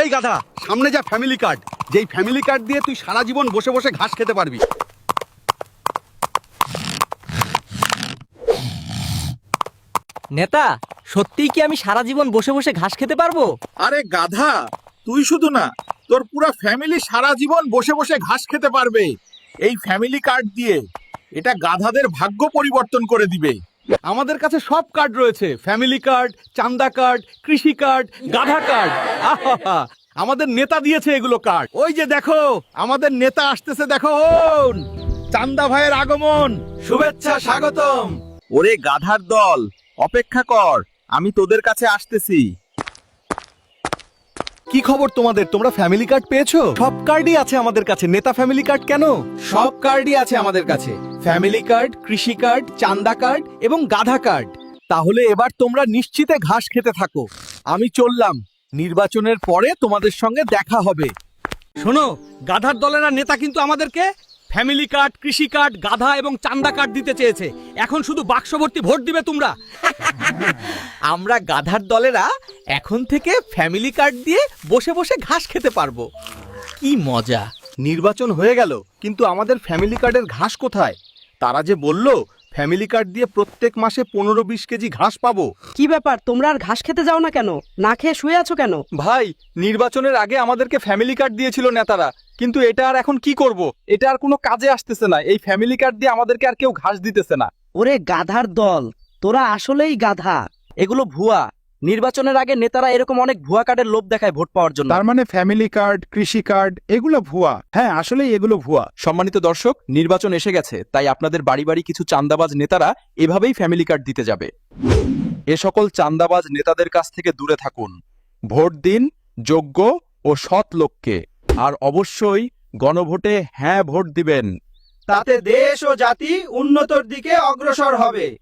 এই গাধা সামনে যা ফ্যামিলি কার্ড যেই ফ্যামিলি কার্ড দিয়ে তুই সারা জীবন বসে বসে ঘাস খেতে পারবি। নেতা সত্যিই কি আমি সারা জীবন বসে বসে ঘাস খেতে পারব? আরে গাধা তুই শুধু না তোর পুরো ফ্যামিলি সারা জীবন বসে বসে ঘাস খেতে পারবে। এই ফ্যামিলি কার্ড দিয়ে এটা গাধাদের ভাগ্য পরিবর্তন করে দিবে। আমাদের কাছে সব কার্ড রয়েছে। ফ্যামিলি কার্ড চান্দা কার্ড কৃষি কার্ড গাধা কার্ড আমাদের নেতা দিয়েছে এগুলো কার্ড ওই যে দেখো, আমাদের নেতা আসতেছে দেখো। চান্দা ভাইয়ের আগমন। শুভেচ্ছা, স্বাগতম। ওরে গাধার দল, অপেক্ষা কর, আমি তোদের কাছে আসতেছি। কি খবর তোমাদের? তোমরা ফ্যামিলি কার্ড পেয়েছ? সব কার্ডই আছে আমাদের কাছে। নেতা ফ্যামিলি কার্ড কেন? সব কার্ডই আছে আমাদের কাছে। ফ্যামিলি কার্ড কৃষি কার্ড চান্দা কার্ড এবং গাধা কার্ড তাহলে এবার তোমরা নিশ্চিতে ঘাস খেতে থাকো। আমি চললাম। নির্বাচনের পরে তোমাদের সঙ্গে দেখা হবে। শোনো গাধার দলেরা নেতা কিন্তু আমাদেরকে ফ্যামিলি কার্ড কৃষি কার্ড গাধা এবং চান্দা কার্ড দিতে চেয়েছে। এখন শুধু বাক্স ভর্তি ভোট দিবে তোমরা। আমরা গাধার দলেরা এখন থেকে ফ্যামিলি কার্ড দিয়ে বসে বসে ঘাস খেতে পারব। কি মজা। নির্বাচন হয়ে গেল কিন্তু আমাদের ফ্যামিলি কার্ডের ঘাস কোথায়? তারা যে বলল ফ্যামিলি কার্ড দিয়ে প্রত্যেক মাসে পনেরো বিশ কেজি ঘাস পাবো। কি ব্যাপার? তোমরা আর ঘাস খেতে যাও না কেন? না খেয়ে শুয়ে আছো কেন? ভাই নির্বাচনের আগে আমাদেরকে ফ্যামিলি কার্ড দিয়েছিল নেতারা। কিন্তু এটা আর এখন কি করব? এটা আর কোনো কাজে আসতেছে না। এই ফ্যামিলি কার্ড দিয়ে আমাদেরকে আর কেউ ঘাস দিতেছে না। ওরে গাধার দল তোরা আসলেই গাধা। এগুলো ভুয়া। নির্বাচনের আগে নেতারা এরকম অনেক ভুয়া কার্ডের লোভ দেখায় ভোট পাওয়ার জন্য। তার মানে ফ্যামিলি কার্ড কৃষি কার্ড এগুলো ভুয়া। হ্যাঁ আসলে এগুলো ভুয়া। সম্মানিত দর্শক নির্বাচন এসে গেছে তাই আপনাদের বাড়ি বাড়ি কিছু চান্দাবাজ নেতারা এভাবেই ফ্যামিলি কার্ড দিতে যাবে। এ সকল চান্দাবাজ নেতাদের কাছ থেকে দূরে থাকুন। ভোট দিন যোগ্য ও সৎ লোককে। আর অবশ্যই গণভোটে হ্যাঁ ভোট দিবেন। তাতে দেশ ও জাতি উন্নতর দিকে অগ্রসর হবে।